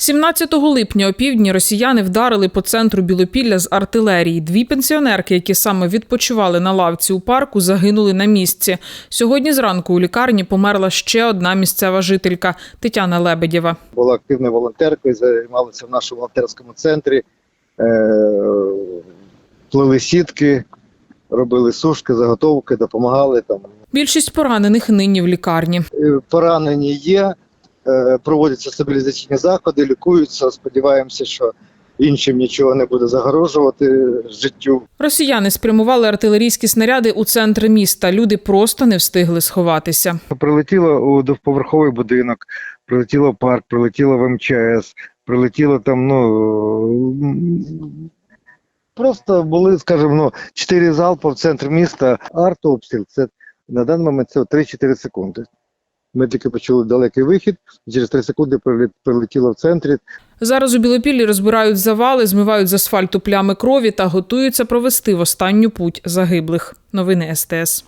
17 липня опівдні росіяни вдарили по центру Білопілля з артилерії. Дві пенсіонерки, які саме відпочивали на лавці у парку, загинули на місці. Сьогодні зранку у лікарні померла ще одна місцева жителька Тетяна Лебедєва. була активною волонтеркою, займалася в нашому волонтерському центрі, е, плели сітки, робили сушки, заготовки, допомагали там. Більшість поранених нині в лікарні. Е, Поранені є, проводяться стабілізаційні заходи, лікуються. Сподіваємося, що іншим нічого не буде загрожувати життю. Росіяни спрямували артилерійські снаряди у центр міста. Люди просто не встигли сховатися. Прилетіло у двоповерховий будинок, прилетіло в парк, прилетіло в МЧС, прилетіло там, ну. Просто були, скажімо, ну, чотири залпи в центр міста. Артобстріл це на даний момент це 3-4 секунди. Тільки почули далекий вихід, через 3 секунди прилет- прилетіло в центрі. Зараз у Білопіллі розбирають завали, змивають з асфальту плями крові та готуються провести в останню путь загиблих. Новини СТС.